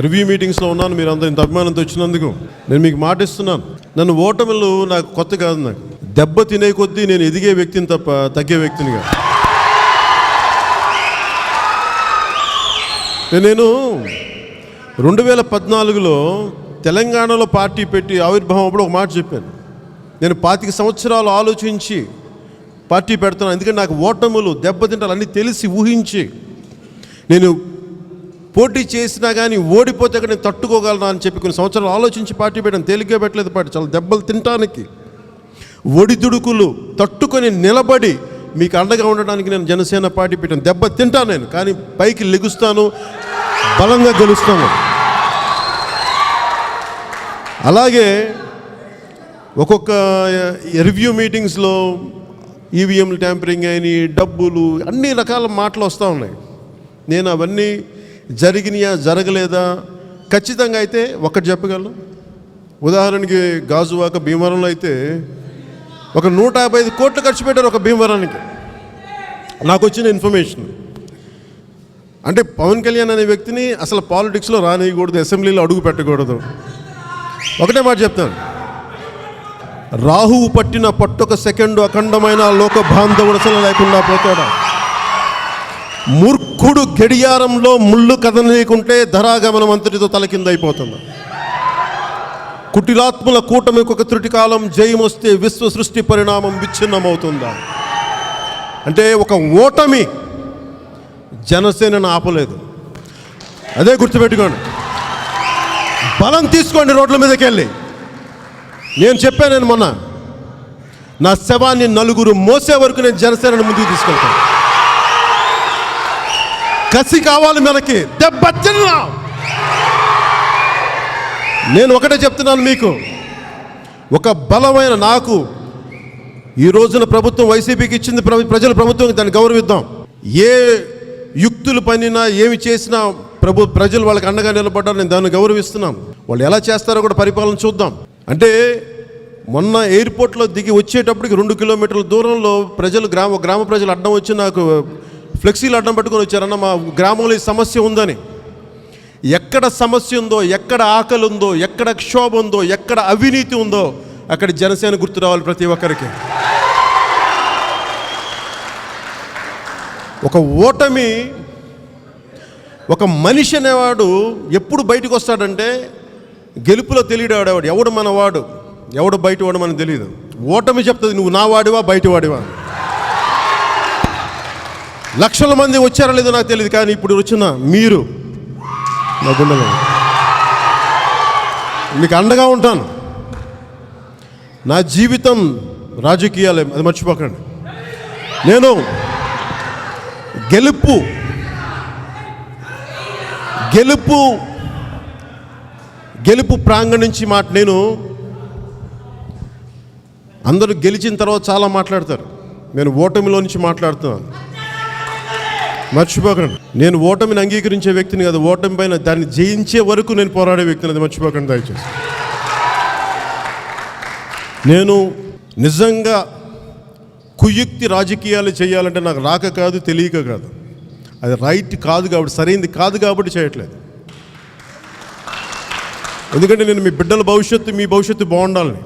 Review మీటింగ్స్లో ఉన్నాను మీరు అందరూ ఇంత అభిమానంతో వచ్చినందుకు. నేను మీకు మాట ఇస్తున్నాను. నన్ను ఓటమిలు నాకు కొత్త కాదు నాకు. దెబ్బ తినే కొద్దీ నేను ఎదిగే వ్యక్తిని తప్ప తగ్గే వ్యక్తిని కాదు. నేను రెండు వేల పద్నాలుగులో తెలంగాణలో పార్టీ పెట్టి ఆవిర్భావం అప్పుడు ఒక మాట చెప్పాను. నేను పాతిక సంవత్సరాలు ఆలోచించి పార్టీ పెడుతున్నాను. ఎందుకంటే నాకు ఓటములు దెబ్బతింటాలు అన్నీ తెలిసి ఊహించి నేను పోటీ చేసినా కానీ ఓడిపోతే నేను తట్టుకోగలనా అని చెప్పి కొన్ని సంవత్సరాలు ఆలోచించి పార్టీ పెట్టాను. తేలిగ్గా పెట్టలేదు పార్టీ. చాలా దెబ్బలు తినటానికి. ఒడిదుడుకులు తట్టుకొని నిలబడి మీకు అండగా ఉండడానికి నేను జనసేన పార్టీ పెట్టాను. దెబ్బ తింటాను నేను కానీ పైకి లెగుస్తాను బలంగా గెలుస్తాను. అలాగే ఒక్కొక్క రివ్యూ మీటింగ్స్లో ఈవీఎంలు ట్యాంపరింగ్ అయినాయి డబ్బులు అన్ని రకాల మాటలు వస్తూ ఉన్నాయి. నేను అవన్నీ జరిగినాయా జరగలేదా? ఖచ్చితంగా అయితే ఒకటి చెప్పగలను. ఉదాహరణకి గాజువాక భీమవరంలో అయితే ఒక నూట యాభై ఐదు కోట్లు ఖర్చు పెట్టారు ఒక భీమవరానికి. నాకు వచ్చిన ఇన్ఫర్మేషన్. అంటే పవన్ కళ్యాణ్ అనే వ్యక్తిని అసలు పాలిటిక్స్లో రానియకూడదు అసెంబ్లీలో అడుగు పెట్టకూడదు. ఒకటే మాట చెప్తాను. రాహువు పట్టిన పట్టొక సెకండు అఖండమైన లోక బాంధవుడసలు లేకుండా పోతాడా? మూర్ఖుడు గడియారంలో ముళ్ళు కదలనీయకుంటే ధరాగమనం అంతటితో తలకిందైపోతుంది కుటిలాత్ముల కూటమి ఒక త్రుటికాలం జయం వస్తే విశ్వ సృష్టి పరిణామం విచ్ఛిన్నమవుతుందా? అంటే ఒక ఓటమి జనసేనను ఆపలేదు. అదే గుర్తుపెట్టుకోండి. బలం తీసుకోండి రోడ్ల మీదకి వెళ్ళి నేను చెప్పాను నేను మొన్న నా శవాన్ని నలుగురు మోసే వరకు నేను జనసేనను ముందుకు తీసుకెళ్తాను. కసి కావాలి మనకి. దెబ్బ తిన్నా నేను ఒకటే చెప్తున్నాను మీకు. ఒక బలమైన నాకు ఈ రోజున ప్రభుత్వం వైసీపీకి ఇచ్చింది ప్రజల ప్రభుత్వం దాన్ని గౌరవిద్దాం. ఏ యుక్తులు పనినా ఏమి చేసినా ప్రభు ప్రజలు వాళ్ళకి అండగా నిలబడ్డారు నేను దాన్ని గౌరవిస్తున్నాం. వాళ్ళు ఎలా చేస్తారో కూడా పరిపాలన చూద్దాం. అంటే మొన్న ఎయిర్పోర్ట్లో దిగి వచ్చేటప్పటికి రెండు కిలోమీటర్ల దూరంలో ప్రజలు గ్రామ గ్రామ ప్రజలు అడ్డం వచ్చి నాకు ఫ్లెక్సీలు అడ్డం పట్టుకొని వచ్చారన్న మా గ్రామంలో ఈ సమస్య ఉందని. ఎక్కడ సమస్య ఉందో ఎక్కడ ఆకలి ఉందో ఎక్కడ క్షోభ ఉందో ఎక్కడ అవినీతి ఉందో అక్కడ జనసేన గుర్తు రావాలి ప్రతి ఒక్కరికి. ఒక ఓటమి ఒక మనిషి అనేవాడు ఎప్పుడు బయటకు వస్తాడంటే గెలుపులో తెలియడాడేవాడు ఎవడు మనవాడు? ఎవడు బయటవాడు మనకు తెలియదు ఓటమి చెప్తుంది నువ్వు నా వాడివా బయటవాడివా? లక్షల మంది వచ్చారో లేదో నాకు తెలియదు కానీ ఇప్పుడు వచ్చిన మీరు నా మీకు అండగా ఉంటాను. నా జీవితం రాజకీయాలే అది మర్చిపోకండి. నేను గెలుపు గెలుపు గెలుపు ప్రాంగణం నుంచి మాట నేను అందరూ గెలిచిన తర్వాత చాలా మాట్లాడతారు. నేను ఓటమిలో నుంచి మాట్లాడుతున్నాను. మర్చిపోకండి. నేను ఓటమిని అంగీకరించే వ్యక్తిని కాదు ఓటమి పైన దాన్ని జయించే వరకు నేను పోరాడే వ్యక్తిని అది మర్చిపోకండి దయచేసి. నేను నిజంగా కుయుక్తి రాజకీయాలు చేయాలంటే నాకు రాక కాదు తెలియక కాదు. అది రైట్ కాదు కాబట్టి సరైంది కాదు కాబట్టి చేయట్లేదు. ఎందుకంటే నేను మీ బిడ్డల భవిష్యత్తు మీ భవిష్యత్తు బాగుండాలని.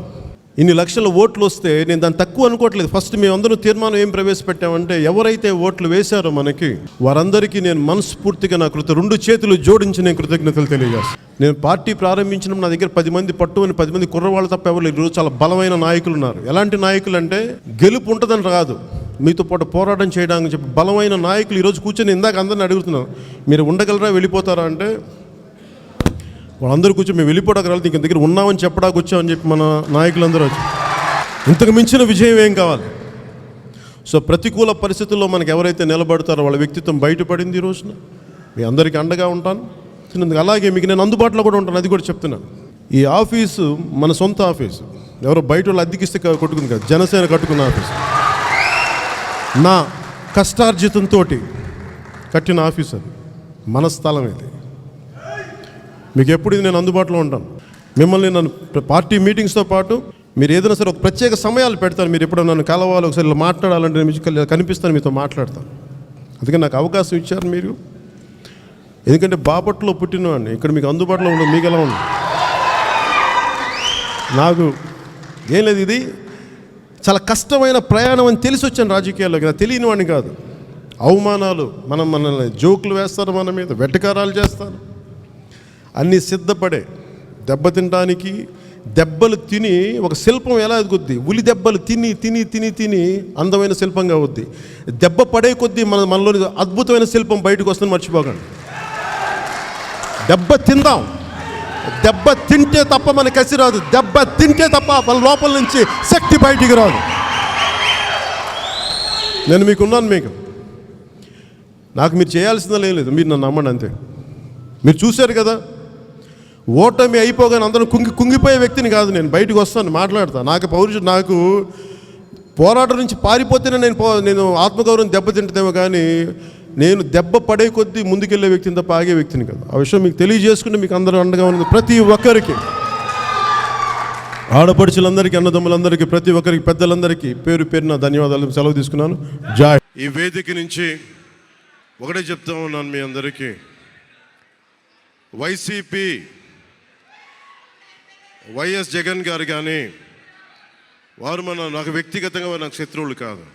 ఇన్ని లక్షల ఓట్లు వస్తే నేను దాన్ని తక్కువ అనుకోవట్లేదు. ఫస్ట్ మేమందరం తీర్మానం ఏం ప్రవేశపెట్టామంటే ఎవరైతే ఓట్లు వేశారో మనకి వారందరికీ నేను మనస్ఫూర్తిగా నా కృత రెండు చేతులు జోడించి నేను కృతజ్ఞతలు తెలియజేస్తాను నేను పార్టీ ప్రారంభించినప్పుడు నా దగ్గర పది మంది పట్టుమని పది మంది కుర్రవాళ్ళు తప్ప ఎవరు లేరు. ఈరోజు చాలా బలమైన నాయకులు ఉన్నారు. ఎలాంటి నాయకులు అంటే గెలుపు ఉంటుందని రాదు. మీతో పాటు పోరాటం చేయడానికి చెప్పి బలమైన నాయకులు ఈరోజు కూర్చొని ఇందాక అందరిని అడుగుతున్నాను మీరు ఉండగలరా వెళ్ళిపోతారా అంటే వాళ్ళందరూ కూర్చొని మేము వెళ్ళిపోవడానికి రాలేదు ఇంక దగ్గర ఉన్నామని చెప్పడానికి వచ్చామని చెప్పి మన నాయకులందరూ వచ్చి ఇంతకు మించిన విజయం ఏం కావాలి? సో ప్రతికూల పరిస్థితుల్లో మనకు ఎవరైతే నిలబడతారో వాళ్ళ వ్యక్తిత్వం బయటపడింది ఈ రోజున. మీ అందరికీ అండగా ఉంటాను. చిన్నది అలాగే మీకు నేను అందుబాటులో కూడా ఉంటాను అది కూడా చెప్తున్నాను. ఈ ఆఫీసు మన సొంత ఆఫీసు. ఎవరో బయట వాళ్ళు అద్దెకిస్తే కొట్టుకుంది కదా జనసేన కట్టుకున్న ఆఫీసు. నా కష్టార్జితంతో కట్టిన ఆఫీస్ అది. మన స్థలం ఇది. మీకు ఎప్పుడు ఇది నేను అందుబాటులో ఉంటాను. మిమ్మల్ని నన్ను పార్టీ మీటింగ్స్తో పాటు మీరు ఏదైనా సరే ఒక ప్రత్యేక సమయాలు పెడతాను మీరు ఎప్పుడో నన్ను కలవాలి ఒకసారి ఇలా మాట్లాడాలంటే నేను మీకు కనిపిస్తాను మీతో మాట్లాడతాను. అందుకే నాకు అవకాశం ఇచ్చారు మీరు. ఎందుకంటే బాపట్లో పుట్టినవాడిని. ఇక్కడ మీకు అందుబాటులో ఉండదు మీకు ఎలా ఉంది? నాకు ఏం లేదు ఇది. చాలా కష్టమైన ప్రయాణం అని తెలిసి వచ్చాను రాజకీయాల్లోకి. నాకు తెలియని వాడిని కాదు. అవమానాలు మనం మనల్ని జోకులు వేస్తారు మన మీద వెటకారాలు చేస్తారు. అన్నీ సిద్ధపడే దెబ్బతినడానికి దెబ్బలు తిని ఒక శిల్పం ఎలా ఎదుగుద్ది? ఉలి దెబ్బలు తిని తిని తిని తిని అందమైన శిల్పంగా అవుద్ది. దెబ్బ పడే కొద్దీ మన మనలోని అద్భుతమైన శిల్పం బయటకు వస్తుంది మర్చిపోకండి. దెబ్బ తిందాం. దెబ్బ తింటే తప్ప మన కసి రాదు. దెబ్బ తింటే తప్ప మన లోపల నుంచి శక్తి బయటికి రాదు. నేను మీకున్నాను మీకు. నాకు మీరు చేయాల్సిందే లేదు. మీరు నన్ను నమ్మండి అంతే. మీరు చూశారు కదా? ఓటమి అయిపోగానే అందరూ కుంగి కుంగిపోయే వ్యక్తిని కాదు నేను. బయటకు వస్తాను మాట్లాడతాను నాకు పౌరుషం నాకు పోరాటం నుంచి పారిపోతేనే నేను పో నేను ఆత్మగౌరవం దెబ్బతింటదేమో కానీ నేను దెబ్బ పడే కొద్దీ ముందుకెళ్ళే వ్యక్తిని తప్ప ఆగే వ్యక్తిని కాదు. ఆ విషయం మీకు తెలియజేసుకుంటే మీకు అందరూ అండగా ఉన్నది ప్రతి ఒక్కరికి. ఆడపడుచులందరికీ అన్నదమ్ములందరికీ ప్రతి ఒక్కరికి పెద్దలందరికీ పేరు పేరున ధన్యవాదాలు. సెలవు తీసుకున్నాను. జాయ్ ఈ వేదిక నుంచి ఒకటే చెప్తా ఉన్నాను మీ అందరికీ. వైసీపీ వైఎస్ జగన్ గారు కానీ వారు మన నాకు వ్యక్తిగతంగా వారు నాకు శత్రువులు కాదు.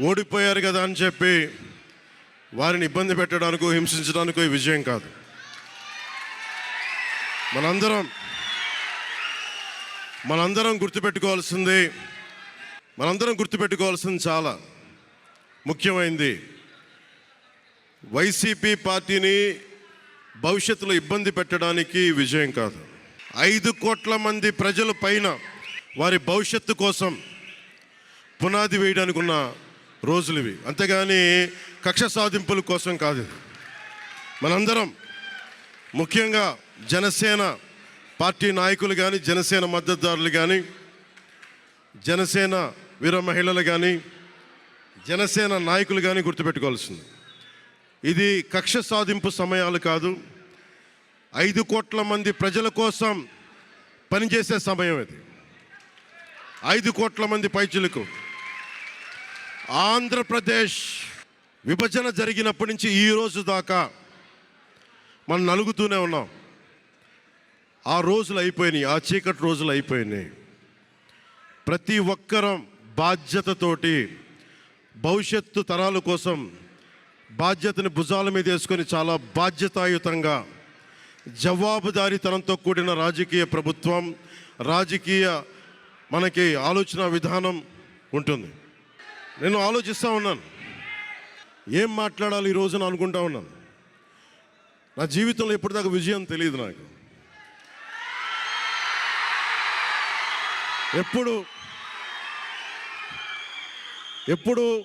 ఓడిపోయారు కదా అని చెప్పి వారిని ఇబ్బంది పెట్టడానికో హింసించడానికో ఈ విజయం కాదు. మనందరం మనందరం గుర్తుపెట్టుకోవాల్సింది మనందరం గుర్తుపెట్టుకోవాల్సింది చాలా ముఖ్యమైంది. వైసీపీ పార్టీని భవిష్యత్తులో ఇబ్బంది పెట్టడానికి విజయం కాదు. ఐదు కోట్ల మంది ప్రజల పైన వారి భవిష్యత్తు కోసం పునాది వేయడానికి ఉన్న రోజులు ఇవి అంతేగాని కక్ష సాధింపుల కోసం కాదు మనందరం ముఖ్యంగా జనసేన పార్టీ నాయకులు కానీ జనసేన మద్దతుదారులు కానీ జనసేన వీర మహిళలు కానీ జనసేన నాయకులు కానీ గుర్తుపెట్టుకోవాల్సింది. ఇది కక్ష సాధింపు సమయాలు కాదు. ఐదు కోట్ల మంది ప్రజల కోసం పనిచేసే సమయం ఇది. ఐదు కోట్ల మంది పైచులకు ఆంధ్రప్రదేశ్ విభజన జరిగినప్పటి నుంచి ఈ రోజు దాకా మనం నలుగుతూనే ఉన్నాం. ఆ రోజులు అయిపోయినాయి ఆ చీకటి రోజులు అయిపోయినాయి. ప్రతి ఒక్కరం బాధ్యతతోటి భవిష్యత్తు తరాల కోసం బాధ్యతని భుజాల మీద వేసుకొని చాలా బాధ్యతాయుతంగా జవాబుదారీతనంతో కూడిన రాజకీయ ప్రభుత్వం రాజకీయ మనకి ఆలోచన విధానం ఉంటుంది. నేను ఆలోచిస్తూ ఉన్నాను. ఏం మాట్లాడాలి ఈ రోజున అనుకుంటా ఉన్నాను. నా జీవితంలో ఎప్పటిదాకా విజయం తెలియదు నాకు. ఎప్పుడు ఎప్పుడు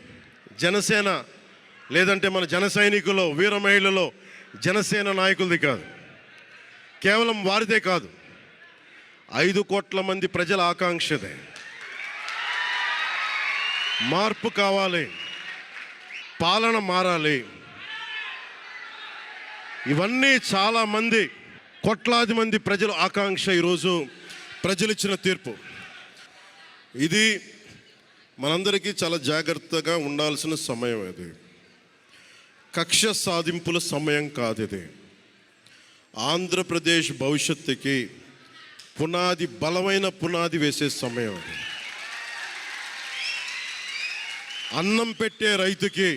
జనసేన లేదంటే మన జన సైనికులో వీర మహిళలో జనసేన నాయకులది కాదు. కేవలం వారిదే కాదు. ఐదు కోట్ల మంది ప్రజల ఆకాంక్షదే. మార్పు కావాలి. పాలన మారాలి. ఇవన్నీ చాలా మంది కోట్లాది మంది ప్రజల ఆకాంక్ష ఈరోజు ప్రజలు ఇచ్చిన తీర్పు. ఇది మనందరికీ చాలా జాగ్రత్తగా ఉండాల్సిన సమయం ఇది. కక్ష సాధింపుల సమయం కాదు ఇది ఆంధ్రప్రదేశ్ భవిష్యత్తుకి పునాది బలమైన పునాది వేసే సమయం అది అన్నం పెట్టే రైతుకి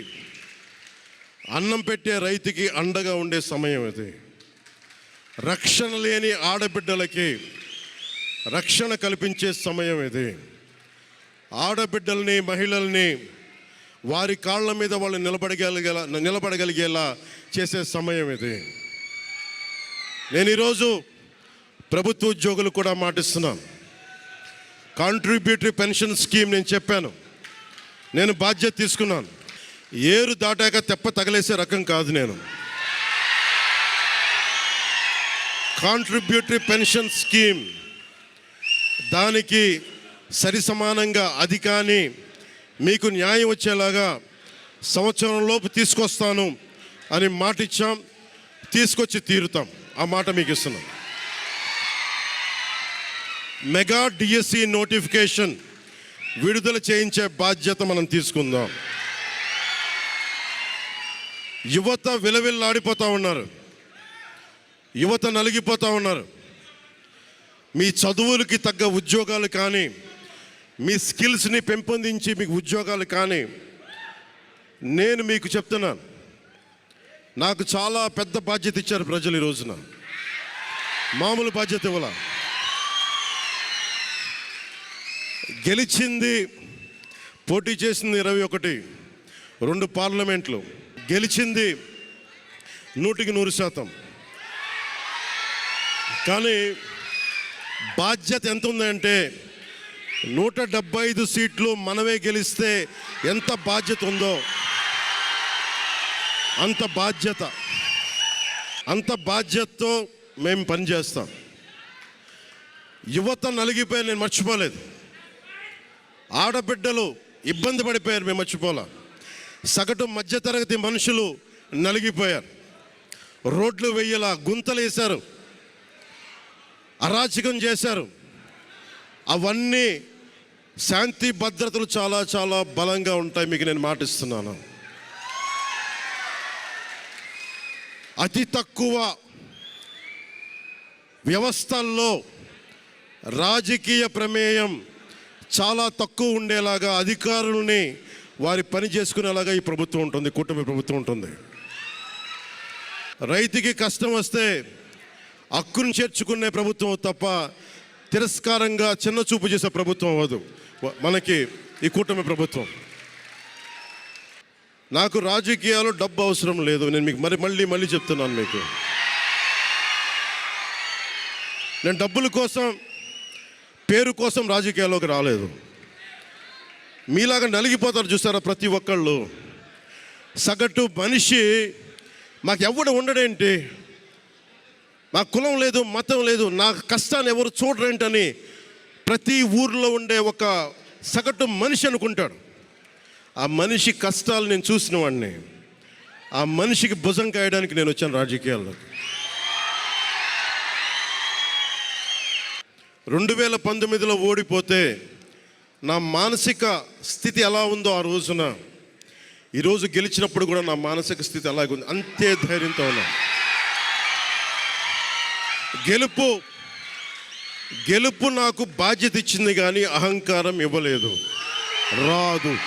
అన్నం పెట్టే రైతుకి అండగా ఉండే సమయం ఇది. రక్షణ లేని ఆడబిడ్డలకి రక్షణ కల్పించే సమయం ఇది. ఆడబిడ్డల్ని మహిళల్ని వారి కాళ్ళ మీద వాళ్ళు నిలబడగలిగేలా నిలబడగలిగేలా చేసే సమయం ఇది. నేను ఈరోజు ప్రభుత్వ ఉద్యోగులు కూడా మాటిస్తున్నాను. కాంట్రిబ్యూటరీ పెన్షన్ స్కీమ్ నేను చెప్పాను. నేను బాధ్యత తీసుకున్నాను. ఏరు దాటాక తెప్ప తగలేసే రకం కాదు నేను. కాంట్రిబ్యూటరీ పెన్షన్ స్కీమ్ దానికి సరి సమానంగా అది కానీ మీకు న్యాయం వచ్చేలాగా సంవత్సరంలోపు తీసుకొస్తాను అని మాట ఇచ్చాం. తీసుకొచ్చి తీరుతాం. ఆ మాట మీకు ఇస్తున్నాం. మెగా డిఎస్సి నోటిఫికేషన్ విడుదల చేయించే బాధ్యత మనం తీసుకుందాం. యువత విలవిల్లాడిపోతూ ఉన్నారు. యువత నలిగిపోతూ ఉన్నారు. మీ చదువులకి తగ్గ ఉద్యోగాలు కానీ మీ స్కిల్స్ని పెంపొందించి మీకు ఉద్యోగాలు కానీ నేను మీకు చెప్తున్నాను నాకు చాలా పెద్ద బాధ్యత ఇచ్చారు ప్రజలు ఈ రోజున. మామూలు బాధ్యత ఇవ్వాల. గెలిచింది పోటీ చేసింది ఇరవై ఒకటి రెండు పార్లమెంట్లు. గెలిచింది నూటికి నూరు శాతం. కానీ బాధ్యత ఎంత ఉందంటే నూట డెబ్బై ఐదు సీట్లు మనమే గెలిస్తే ఎంత బాధ్యత ఉందో. అంత బాధ్యత. అంత బాధ్యతతో మేము పనిచేస్తాం యువత నలిగిపోయారు నేను మర్చిపోలేదు. ఆడబిడ్డలు ఇబ్బంది పడిపోయారు మేము మర్చిపోలే. సగటు మధ్యతరగతి మనుషులు నలిగిపోయారు. రోడ్లు వెయ్యలా గుంతలు వేశారు అరాచకం చేశారు. అవన్నీ శాంతి భద్రతలు చాలా చాలా బలంగా ఉంటాయి మీకు నేను మాటిస్తున్నాను. అతి తక్కువ వ్యవస్థల్లో రాజకీయ ప్రమేయం చాలా తక్కువ ఉండేలాగా అధికారుల్ని వారి పని చేసుకునేలాగా ఈ ప్రభుత్వం ఉంటుంది కుటుంబ ప్రభుత్వం ఉంటుంది. రైతుకి కష్టం వస్తే హక్కును చేర్చుకునే ప్రభుత్వం తప్ప తిరస్కారంగా చిన్న చూపు చేసే ప్రభుత్వం అవ్వదు. మనకి ఈ కూటమి ప్రభుత్వం. నాకు రాజకీయాలు డబ్బు అవసరం లేదు. నేను మీకు మరి మళ్ళీ మళ్ళీ చెప్తున్నాను మీకు. నేను డబ్బుల కోసం పేరు కోసం రాజకీయాల్లోకి రాలేదు. మీలాగా నలిగిపోతారు చూసారా ప్రతి ఒక్కళ్ళు. సగటు మనిషి మాకు ఎవడు ఉండడేంటి? నా కులం లేదు మతం లేదు నా కష్టాన్ని ఎవరు చూడరేంటని ప్రతి ఊర్లో ఉండే ఒక సగటు మనిషి అనుకుంటాడు. ఆ మనిషి కష్టాలు నేను చూసిన వాడిని. ఆ మనిషికి భుజం కాయడానికి నేను వచ్చాను రాజకీయాల్లో. రెండు వేల పంతొమ్మిదిలో ఓడిపోతే నా మానసిక స్థితి ఎలా ఉందో ఆ రోజున ఈరోజు గెలిచినప్పుడు కూడా నా మానసిక స్థితి అలాగే ఉంది. అంతే ధైర్యంతో ఉన్నా గెలుపు గెలుపు నాకు బాధ్యత ఇచ్చింది కానీ అహంకారం ఇవ్వలేదు. రాదు.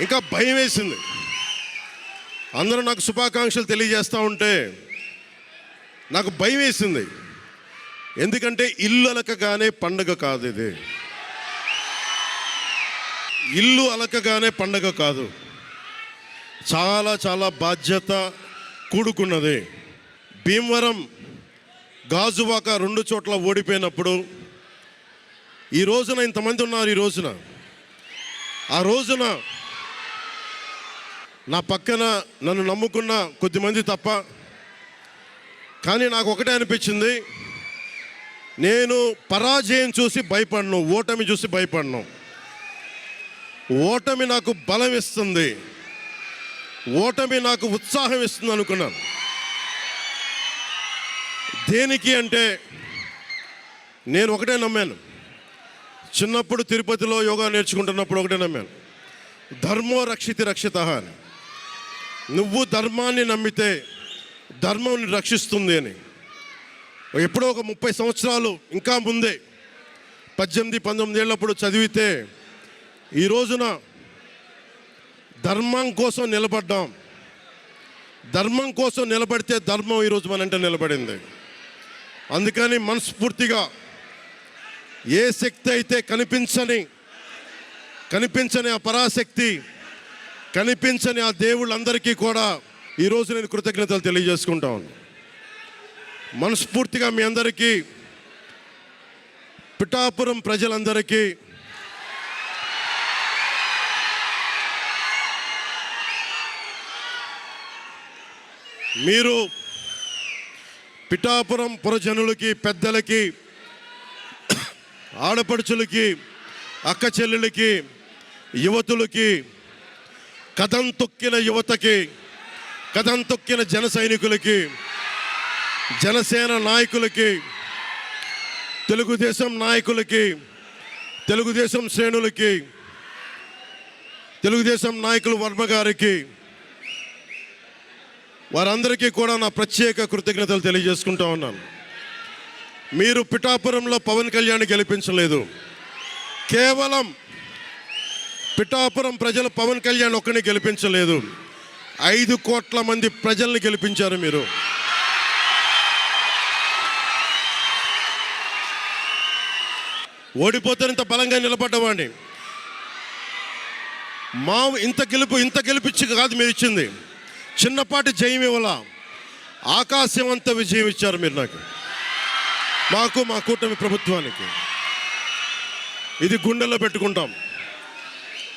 ఇంకా భయం వేసింది. అందరూ నాకు శుభాకాంక్షలు తెలియజేస్తూ ఉంటే నాకు భయం వేసింది. ఎందుకంటే ఇల్లు అలకగానే పండగ కాదు ఇది. ఇల్లు అలకగానే పండగ కాదు. చాలా చాలా బాధ్యత కూడుకున్నది. భీమవరం గాజువాక రెండు చోట్ల ఓడిపోయినప్పుడు ఈ రోజున ఇంతమంది ఉన్నారు ఈ రోజున. ఆ రోజున నా పక్కన నన్ను నమ్ముకున్న కొద్దిమంది తప్ప కానీ నాకు ఒకటే అనిపించింది. నేను పరాజయం చూసి భయపడను ఓటమి చూసి భయపడను. ఓటమి నాకు బలం ఇస్తుంది. ఓటమి నాకు ఉత్సాహం ఇస్తుంది అనుకున్నాను. దేనికి అంటే నేను ఒకటే నమ్మాను. చిన్నప్పుడు తిరుపతిలో యోగా నేర్చుకుంటున్నప్పుడు ఒకటే నమ్మాను. ధర్మో రక్షితి రక్షిత అని. నువ్వు ధర్మాన్ని నమ్మితే ధర్మం రక్షిస్తుంది అని. ఎప్పుడో ఒక ముప్పై సంవత్సరాలు ఇంకా ముందే పద్దెనిమిది పంతొమ్మిది ఏళ్ళప్పుడు చదివితే ఈ రోజున ధర్మం కోసం నిలబడ్డాం. ధర్మం కోసం నిలబడితే ధర్మం ఈరోజు మనంటే నిలబడింది. అందుకని మనస్ఫూర్తిగా ఏ శక్తి అయితే కనిపించని కనిపించని ఆ పరాశక్తి కనిపించని ఆ దేవుళ్ళందరికీ కూడా ఈరోజు నేను కృతజ్ఞతలు తెలియజేసుకుంటాను మనస్ఫూర్తిగా మీ అందరికీ పిఠాపురం ప్రజలందరికీ మీరు పిఠాపురం పురజనులకి పెద్దలకి ఆడపడుచులకి అక్క చెల్లెలకి యువతులకి కథం తొక్కిన యువతకి కథం తొక్కిన జన సైనికులకి జనసేన నాయకులకి తెలుగుదేశం నాయకులకి తెలుగుదేశం శ్రేణులకి తెలుగుదేశం నాయకులు వర్మ గారికి వారందరికీ కూడా నా ప్రత్యేక కృతజ్ఞతలు తెలియజేసుకుంటా ఉన్నాను. మీరు పిఠాపురంలో పవన్ కళ్యాణ్ గెలిపించలేదు. కేవలం పిఠాపురం ప్రజలు పవన్ కళ్యాణ్ ఒక్కని గెలిపించలేదు. ఐదు కోట్ల మంది ప్రజల్ని గెలిపించారు మీరు. ఓడిపోతే ఇంత బలంగా నిలబడ్డవాడిని. మా ఇంత గెలుపు ఇంత గెలిపించి కాదు మీరు ఇచ్చింది. చిన్నపాటి జయం ఇవ్వాల. ఆకాశవంత విజయం ఇచ్చారు మీరు నాకు. మాకు మా కూటమి ప్రభుత్వానికి. ఇది గుండెల్లో పెట్టుకుంటాం.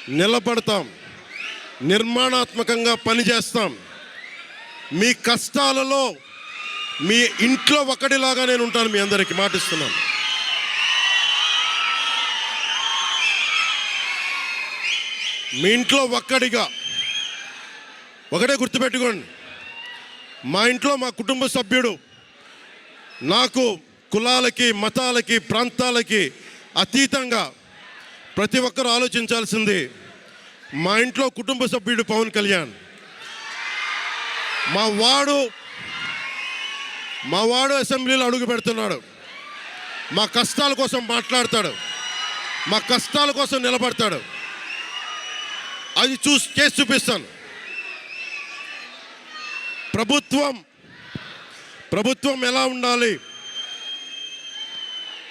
నిలబడతాం. నిర్మాణాత్మకంగా పనిచేస్తాం. మీ కష్టాలలో మీ ఇంట్లో ఒకటిలాగా నేను ఉంటాను మీ అందరికీ మాటిస్తున్నాను. మీ ఇంట్లో ఒక్కడిగా ఒకటే గుర్తుపెట్టుకోండి. మా ఇంట్లో మా కుటుంబ సభ్యుడు నాకు కులాలకి మతాలకి ప్రాంతాలకి అతీతంగా ప్రతి ఒక్కరూ ఆలోచించాల్సింది మా ఇంట్లో కుటుంబ సభ్యుడు పవన్ కళ్యాణ్. మా వాడు మా వాడు అసెంబ్లీలో అడుగు పెడుతున్నాడు. మా కష్టాల కోసం మాట్లాడతాడు. మా కష్టాల కోసం నిలబడతాడు. అది చూసి చేసి చూపిస్తాను. ప్రభుత్వం. ప్రభుత్వం ఎలా ఉండాలి?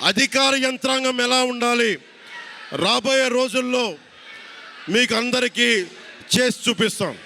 అధికార యంత్రాంగం ఎలా ఉండాలి? రాబోయే రోజుల్లో మీకు అందరికీ చేసి చూపిస్తాం.